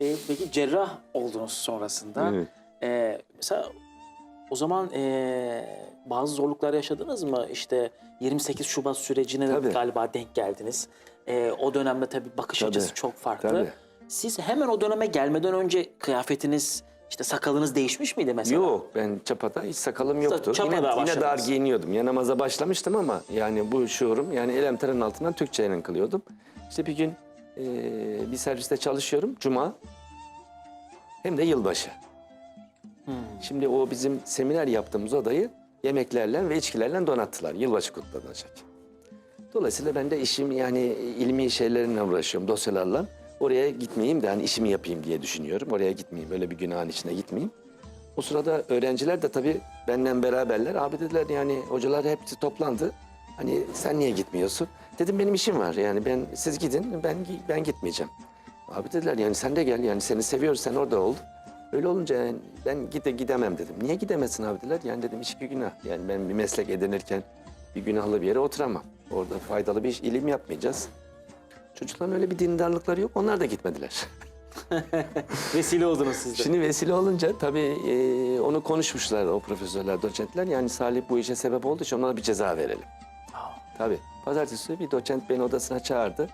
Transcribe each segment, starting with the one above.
E, peki cerrah oldunuz sonrasında. Evet. E, mesela o zaman e, bazı zorluklar yaşadınız mı? İşte 28 Şubat sürecine de Tabii. galiba denk geldiniz. E, o dönemde tabii bakış Tabii. açısı çok farklı. Tabii. Siz hemen o döneme gelmeden önce kıyafetiniz, işte sakalınız değişmiş miydi mesela? Yok ben çapata hiç sakalım yoktu. çapada yine, yine başladınız. dar giyiniyordum. Ya namaza başlamıştım ama yani bu şuurum yani elemterin altından Türkçeyle kılıyordum. İşte bir gün eee, bir serviste çalışıyorum cuma hem de yılbaşı. Hmm. Şimdi o bizim seminer yaptığımız odayı yemeklerle ve içkilerle donattılar. Yılbaşı kutlanacak. Dolayısıyla ben de işim yani ilmi şeylerle uğraşıyorum dosyalarla. Oraya gitmeyeyim de hani işimi yapayım diye düşünüyorum. Oraya gitmeyeyim böyle bir günahın içine gitmeyeyim. O sırada öğrenciler de tabii benden beraberler. Abi dediler yani hocalar hepsi toplandı. Hani sen niye gitmiyorsun? Dedim benim işim var yani ben siz gidin ben ben gitmeyeceğim. Abi dediler yani sen de gel yani seni seviyoruz sen orada ol. Öyle olunca yani ben gide gidemem dedim. Niye gidemezsin abi dediler. Yani dedim iş bir günah. Yani ben bir meslek edinirken bir günahlı bir yere oturamam. Orada faydalı bir iş, ilim yapmayacağız. Çocukların öyle bir dindarlıkları yok. Onlar da gitmediler. Vesile oldunuz siz de. Şimdi vesile olunca tabii e, onu konuşmuşlar o profesörler, doçentler. Yani Salih bu işe sebep olduğu için ona bir ceza verelim. Tabii. Pazartesi bir doçent beni odasına çağırdı.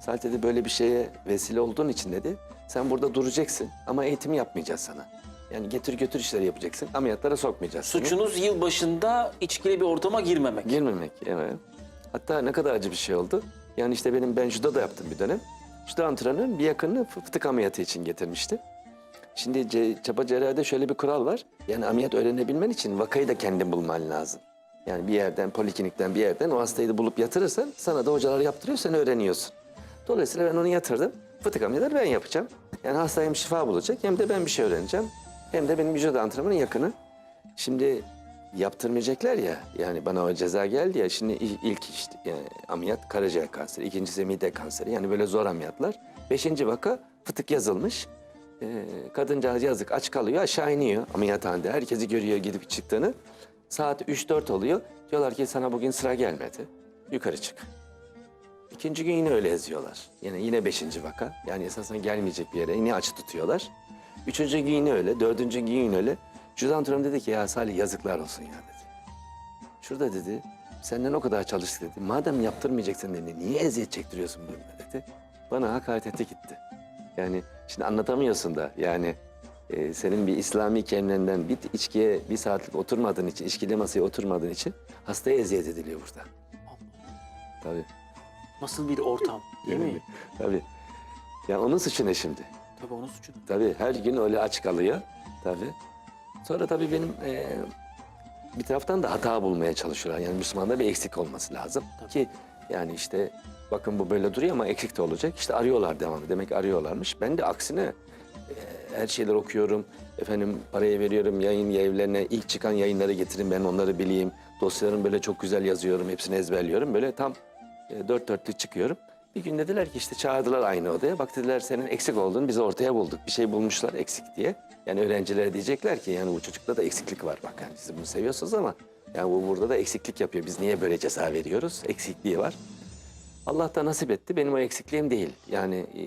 Salih dedi böyle bir şeye vesile olduğun için dedi. Sen burada duracaksın ama eğitim yapmayacağız sana. Yani getir götür işleri yapacaksın. Ameliyatlara sokmayacağız seni. Suçunuz yıl başında içkili bir ortama girmemek. Girmemek, evet. Hatta ne kadar acı bir şey oldu. Yani işte benim ben judo da yaptım bir dönem. Judo antrenörüm bir yakınını fı- fıtık ameliyatı için getirmişti. Şimdi ce- çapa cerrahide şöyle bir kural var. Yani ameliyat öğrenebilmen için vakayı da kendin bulman lazım. Yani bir yerden, poliklinikten bir yerden o hastayı da bulup yatırırsan sana da hocalar yaptırıyor, sen öğreniyorsun. Dolayısıyla ben onu yatırdım. Fıtık ameliyatı ben yapacağım. Yani hasta hem şifa bulacak hem de ben bir şey öğreneceğim. Hem de benim vücut antrenörümün yakını. Şimdi yaptırmayacaklar ya. Yani bana o ceza geldi ya. Şimdi il- ilk işte yani ameliyat karaciğer kanseri, ikincisi mide kanseri. Yani böyle zor ameliyatlar. Beşinci vaka fıtık yazılmış. Ee, kadıncağız yazık aç kalıyor aşağı iniyor ameliyathanede. Herkesi görüyor gidip çıktığını. Saat 3-4 oluyor. Diyorlar ki sana bugün sıra gelmedi. Yukarı çık. İkinci gün yine öyle yazıyorlar. Yine yine beşinci vaka. Yani esasında gelmeyecek bir yere yine açı tutuyorlar. Üçüncü gün yine öyle, dördüncü gün yine öyle. Judo antrenörüm dedi ki ya Salih yazıklar olsun ya dedi. Şurada dedi, senden o kadar çalıştık dedi. Madem yaptırmayacaksın dedi, niye eziyet çektiriyorsun böyle dedi. Bana hakaret etti gitti. Yani şimdi anlatamıyorsun da yani e, senin bir İslami kemlenden bir içkiye bir saatlik oturmadığın için, içkili masaya oturmadığın için hastaya eziyet ediliyor burada. Tabii. Nasıl bir ortam değil mi? Tabii. Ya onun suçu ne şimdi? Tabii onun suçu. Tabii her gün öyle aç kalıyor. Tabii. Sonra tabii benim eee, bir taraftan da hata bulmaya çalışıyorlar. Yani Müslümanda bir eksik olması lazım. Ki yani işte bakın bu böyle duruyor ama eksik de olacak. İşte arıyorlar devamlı. Demek arıyorlarmış. Ben de aksine eee, her şeyler okuyorum. Efendim paraya veriyorum yayın evlerine. ilk çıkan yayınları getirin ben onları bileyim. Dosyalarımı böyle çok güzel yazıyorum. Hepsini ezberliyorum. Böyle tam e, dört dörtlük çıkıyorum. Bir gün dediler ki işte çağırdılar aynı odaya. Bak dediler senin eksik olduğunu biz ortaya bulduk. Bir şey bulmuşlar eksik diye. Yani öğrencilere diyecekler ki yani bu çocukta da eksiklik var. Bak yani siz bunu seviyorsunuz ama yani bu burada da eksiklik yapıyor. Biz niye böyle ceza veriyoruz? Eksikliği var. Allah da nasip etti. Benim o eksikliğim değil. Yani e,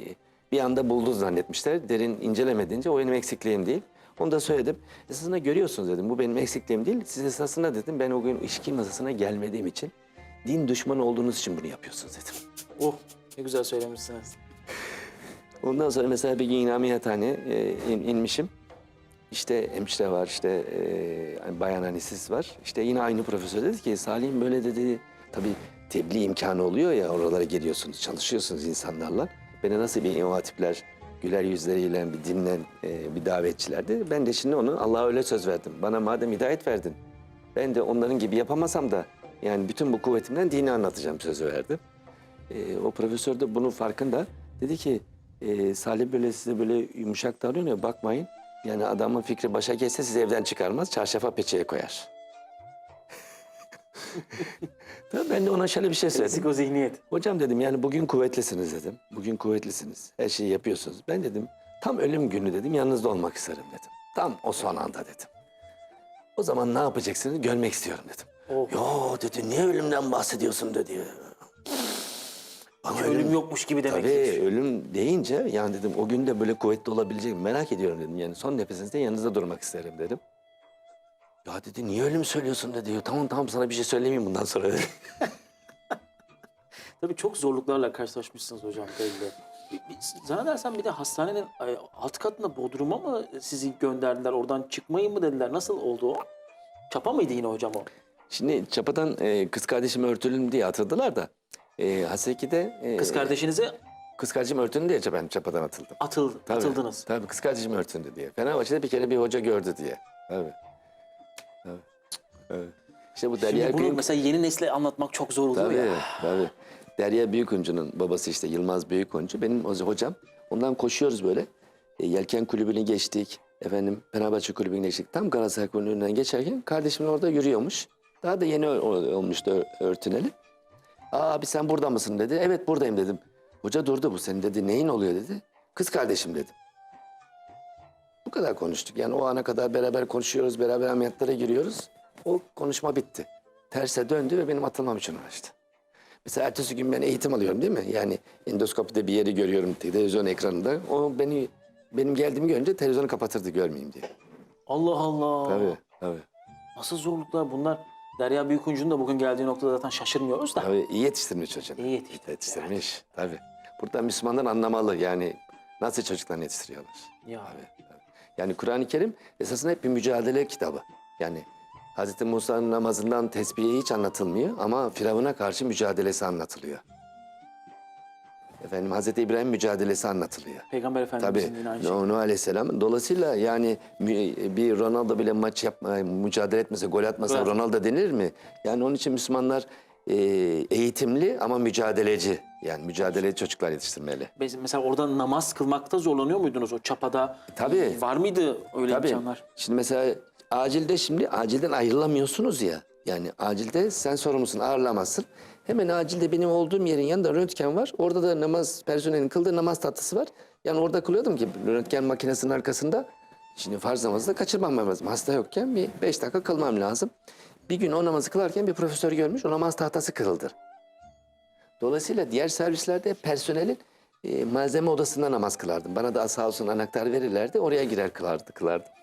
bir anda buldu zannetmişler. Derin incelemedince o benim eksikliğim değil. Onu da söyledim. Esasında görüyorsunuz dedim. Bu benim eksikliğim değil. Siz esasında dedim ben o gün içki masasına gelmediğim için din düşmanı olduğunuz için bunu yapıyorsunuz dedim. Oh ne güzel söylemişsiniz. Ondan sonra mesela bir gün yine ameliyathaneye e, in- inmişim. İşte hemşire var, işte e, bayan anestezist var. İşte yine aynı profesör dedi ki Salih'im böyle dedi. Tabii tebliğ imkanı oluyor ya oralara geliyorsunuz, çalışıyorsunuz insanlarla. Beni nasıl bir tipler güler yüzleriyle bir dinlen e, bir davetçilerdi. Ben de şimdi onu Allah'a öyle söz verdim. Bana madem hidayet verdin. Ben de onların gibi yapamasam da yani bütün bu kuvvetimden dini anlatacağım sözü verdim. E, o profesör de bunun farkında. Dedi ki e, Salih böyle size böyle yumuşak davranıyor bakmayın. Yani adamın fikri başa geçse sizi evden çıkarmaz, çarşafa peçeye koyar. Tabii ben de ona şöyle bir şey söyledim. o zihniyet. Hocam dedim yani bugün kuvvetlisiniz dedim. Bugün kuvvetlisiniz. Her şeyi yapıyorsunuz. Ben dedim tam ölüm günü dedim yanınızda olmak isterim dedim. Tam o son anda dedim. O zaman ne yapacaksınız görmek istiyorum dedim. Oh. Yo dedi niye ölümden bahsediyorsun dedi. Bana Hiç ölüm yokmuş gibi demek Tabii ki. ölüm deyince yani dedim o gün de böyle kuvvetli olabilecek merak ediyorum dedim. Yani son nefesinizde yanınızda durmak isterim dedim. Ya dedi niye ölüm söylüyorsun dedi. Tamam tamam sana bir şey söylemeyeyim bundan sonra dedi. Tabii çok zorluklarla karşılaşmışsınız hocam belli. Zannedersem bir de hastanenin e, alt katında Bodrum'a mı sizi gönderdiler? Oradan çıkmayın mı dediler? Nasıl oldu o? Çapa mıydı yine hocam o? Şimdi çapadan e, kız kardeşimi örtülün diye atıldılar da. E, Haseki'de e, Kız kardeşinize kız kardeşim örtülün diye ben çapadan atıldım. atıl, Tabii, atıldınız. Tabii kız kardeşim örtündü diye. Fenerbahçe'de bir kere bir hoca gördü diye. Tabii. Evet. İşte bu Derya Şimdi bunu Büyük... mesela yeni nesle anlatmak çok zor oluyor Tabii, ya. tabii. Derya Büyükuncu'nun babası işte Yılmaz Büyükuncu. Benim hocam. Ondan koşuyoruz böyle. E, Yelken kulübünü geçtik. Efendim Fenerbahçe kulübünü geçtik. Tam Galatasaray kulübünün önünden geçerken kardeşim orada yürüyormuş. Daha da yeni olmuştu örtüneli. Aa abi sen burada mısın dedi. Evet buradayım dedim. Hoca durdu bu senin dedi. Neyin oluyor dedi. Kız kardeşim dedim. Bu kadar konuştuk. Yani o ana kadar beraber konuşuyoruz, beraber ameliyatlara giriyoruz. O konuşma bitti. Terse döndü ve benim atılmam için uğraştı. Mesela ertesi gün ben eğitim alıyorum değil mi? Yani endoskopide bir yeri görüyorum televizyon ekranında. O beni benim geldiğimi görünce televizyonu kapatırdı görmeyeyim diye. Allah Allah. Tabii, tabii. Nasıl zorluklar bunlar? Derya Büyükuncu'nun da bugün geldiği noktada zaten şaşırmıyoruz da. Tabii iyi yetiştirmiş çocuğunu. İyi yetiştirmiş, Yetiştirmiş, tabii. Burada Müslümanlar anlamalı yani nasıl çocuklarını yetiştiriyorlar. Ya. Tabii, tabii. Yani Kur'an-ı Kerim esasında hep bir mücadele kitabı. Yani Hz. Musa'nın namazından tesbihe hiç anlatılmıyor ama Firavun'a karşı mücadelesi anlatılıyor. Efendim Hz. İbrahim mücadelesi anlatılıyor. Peygamber Efendimizin yine aynı şey. Nuh Aleyhisselam. Dolayısıyla yani bir Ronaldo bile maç yapma, mücadele etmese, gol atmasa Evet. Ronaldo denir mi? Yani onun için Müslümanlar e, eğitimli ama mücadeleci. Yani mücadeleci çocuklar yetiştirmeli. Mesela orada namaz kılmakta zorlanıyor muydunuz o çapada? Tabii. Var mıydı öyle Tabii. imkanlar? Şimdi mesela acilde şimdi acilden ayrılamıyorsunuz ya. Yani acilde sen sorumlusun ağırlamazsın. Hemen acilde benim olduğum yerin yanında röntgen var. Orada da namaz personelin kıldığı namaz tatlısı var. Yani orada kılıyordum ki röntgen makinesinin arkasında. Şimdi farz namazı da kaçırmam lazım. Hasta yokken bir beş dakika kılmam lazım. Bir gün o namazı kılarken bir profesör görmüş o namaz tahtası kırıldı. Dolayısıyla diğer servislerde personelin e, malzeme odasında namaz kılardım. Bana da sağ olsun anahtar verirlerdi. Oraya girer kılardı, kılardım.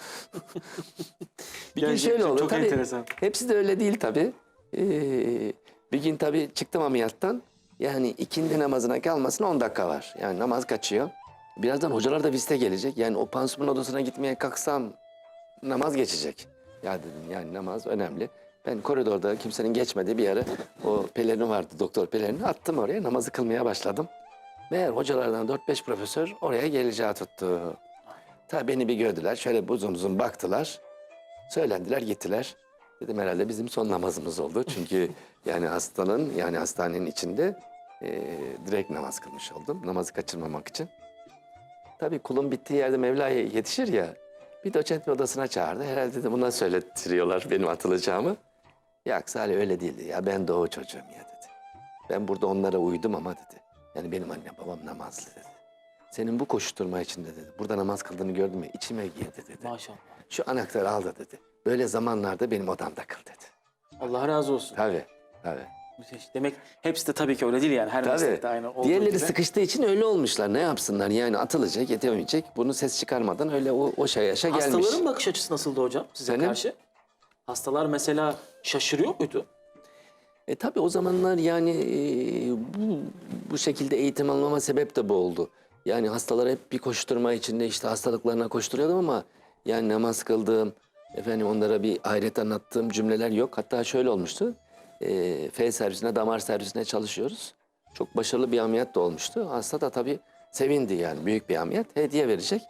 bir gün şöyle oldu. çok tabii, enteresan. Hepsi de öyle değil tabii. Ee, bir gün tabii çıktım ameliyattan. Yani ikindi namazına kalmasına 10 dakika var. Yani namaz kaçıyor. Birazdan hocalar da vizite gelecek. Yani o pansuman odasına gitmeye kalksam namaz geçecek. Ya dedim yani namaz önemli. Ben koridorda kimsenin geçmediği bir yere o pelerini vardı doktor pelerini attım oraya namazı kılmaya başladım. Meğer hocalardan 4-5 profesör oraya geleceği tuttu. Tabii beni bir gördüler şöyle uzun uzun baktılar. Söylendiler gittiler. Dedim herhalde bizim son namazımız oldu. Çünkü yani hastanın yani hastanenin içinde e, direkt namaz kılmış oldum. Namazı kaçırmamak için. Tabii kulun bittiği yerde Mevla'ya yetişir ya. Bir doçent bir odasına çağırdı. Herhalde de buna söylettiriyorlar benim atılacağımı. Ya Salih öyle değildi. Ya ben doğu çocuğum ya dedi. Ben burada onlara uydum ama dedi. Yani benim annem babam namazlı dedi. Senin bu koşturma içinde dedi. Burada namaz kıldığını gördüm mü içime girdi dedi. Maşallah. Şu anahtarı al da dedi. Böyle zamanlarda benim odamda kıl dedi. Allah razı olsun. Tabii, tabii. Müthiş. Demek hepsi de tabii ki öyle değil yani. Her Tabii. meslekte aynı olduğu Diğerleri gibi. sıkıştığı için öyle olmuşlar. Ne yapsınlar? Yani atılacak, yetemeyecek. Bunu ses çıkarmadan öyle o, o şey yaşa gelmiş. Hastaların bakış açısı nasıldı hocam size Senin? karşı? Hastalar mesela şaşırıyor muydu? E tabii o zamanlar yani e, bu, bu şekilde eğitim almama sebep de bu oldu. Yani hastalar hep bir koşturma içinde işte hastalıklarına koşturuyordum ama yani namaz kıldığım, efendim onlara bir ayret anlattığım cümleler yok. Hatta şöyle olmuştu. E, F servisine, damar servisine çalışıyoruz. Çok başarılı bir ameliyat da olmuştu. Hasta da tabii sevindi yani büyük bir ameliyat. Hediye verecek.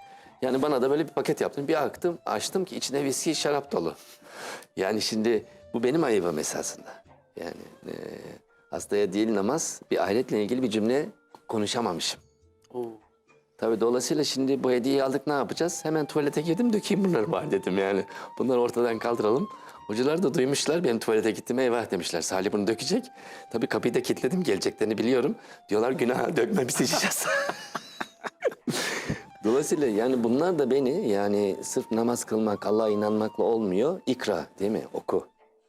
Yani bana da böyle bir paket yaptım. Bir aktım, açtım ki içine viski, şarap dolu. Yani şimdi bu benim ayıbım esasında. Yani e, hastaya değil namaz, bir ahiretle ilgili bir cümle konuşamamışım. Tabii dolayısıyla şimdi bu hediyeyi aldık ne yapacağız? Hemen tuvalete girdim dökeyim bunları bari dedim yani. Bunları ortadan kaldıralım. Hocalar da duymuşlar benim tuvalete gittiğime eyvah demişler. Salih bunu dökecek. Tabii kapıyı da kilitledim geleceklerini biliyorum. Diyorlar günah dökme biz içeceğiz. Dolayısıyla yani bunlar da beni yani sırf namaz kılmak, Allah'a inanmakla olmuyor. İkra değil mi? Oku.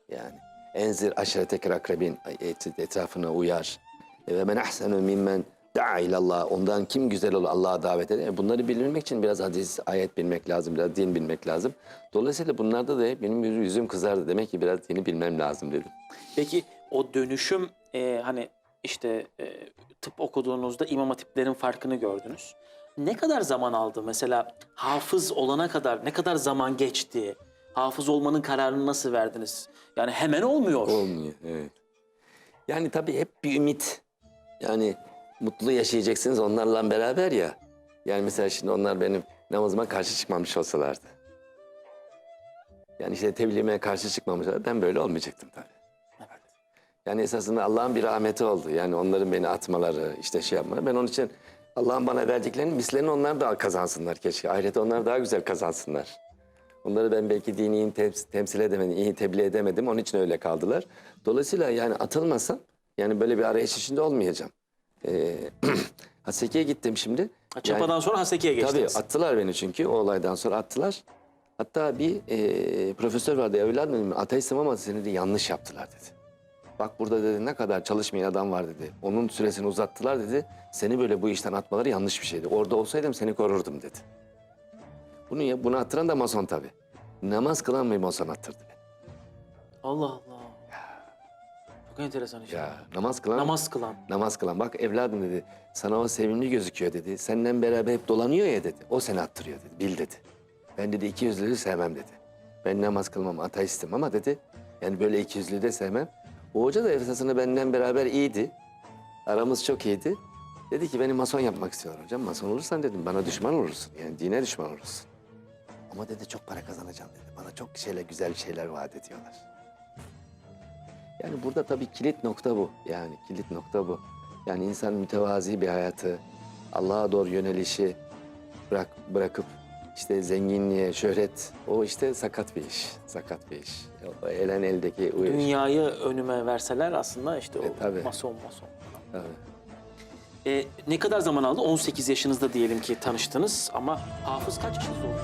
Yani enzir aşiretek akrabin et- etrafına uyar. Ve men ahsenu mimmen da'a ilallah. Ondan kim güzel olur Allah'a davet eder. E, Bunları bilmek için biraz hadis, ayet bilmek lazım, biraz din bilmek lazım. Dolayısıyla bunlarda da benim yüzüm kızardı. Demek ki biraz dini bilmem lazım dedim. Peki o dönüşüm e, hani işte e, tıp okuduğunuzda imam hatiplerin farkını gördünüz. Ne kadar zaman aldı mesela hafız olana kadar ne kadar zaman geçti? Hafız olmanın kararını nasıl verdiniz? Yani hemen olmuyor. Olmuyor, evet. Yani tabii hep bir ümit. Yani mutlu yaşayacaksınız onlarla beraber ya. Yani mesela şimdi onlar benim namazıma karşı çıkmamış olsalardı. Yani işte tebliğime karşı çıkmamışlar. Ben böyle olmayacaktım tabii. Evet. Yani esasında Allah'ın bir rahmeti oldu. Yani onların beni atmaları, işte şey yapmaları. Ben onun için Allah'ın bana verdiklerinin mislerini onlar da kazansınlar keşke. Ahirete onlar daha güzel kazansınlar. Onları ben belki dini iyi tems- temsil edemedim, iyi tebliğ edemedim. Onun için öyle kaldılar. Dolayısıyla yani atılmasam, yani böyle bir arayış içinde olmayacağım. Ee, Haseki'ye gittim şimdi. Ha, Çapadan sonra Haseki'ye Tabii geçtiniz. attılar beni çünkü o olaydan sonra attılar. Hatta bir e, profesör vardı evladım dedim ateistim ama seni de yanlış yaptılar dedi. Bak burada dedi ne kadar çalışmayan adam var dedi. Onun süresini uzattılar dedi. Seni böyle bu işten atmaları yanlış bir şeydi. Orada olsaydım seni korurdum dedi. Bunu ya- bunu attıran da mason tabii. Namaz kılan bir mason attırdı beni. Allah Allah. Çok enteresan işte. Ya namaz kılan Namaz kılan. Namaz kılan. Bak evladım dedi. Sana o sevimli gözüküyor dedi. Senden beraber hep dolanıyor ya dedi. O seni attırıyor dedi. Bil dedi. Ben dedi iki yüzlülüğü sevmem dedi. Ben namaz kılmam ateistim ama dedi. Yani böyle iki yüzlülüğü de sevmem. O hoca da esasında benden beraber iyiydi. Aramız çok iyiydi. Dedi ki beni mason yapmak istiyorum hocam. Mason olursan dedim bana düşman olursun. Yani dine düşman olursun. Ama dedi çok para kazanacağım dedi. Bana çok şeyler güzel şeyler vaat ediyorlar. Yani burada tabii kilit nokta bu. Yani kilit nokta bu. Yani insan mütevazi bir hayatı, Allah'a doğru yönelişi bırak, bırakıp işte zenginliğe, şöhret, o işte sakat bir iş. Sakat bir iş. Elen eldeki iş. Dünyayı önüme verseler aslında işte o E, tabii. mason mason. Tabii. E, ne kadar zaman aldı? 18 yaşınızda diyelim ki tanıştınız ama hafız kaç yaşınızda oldu?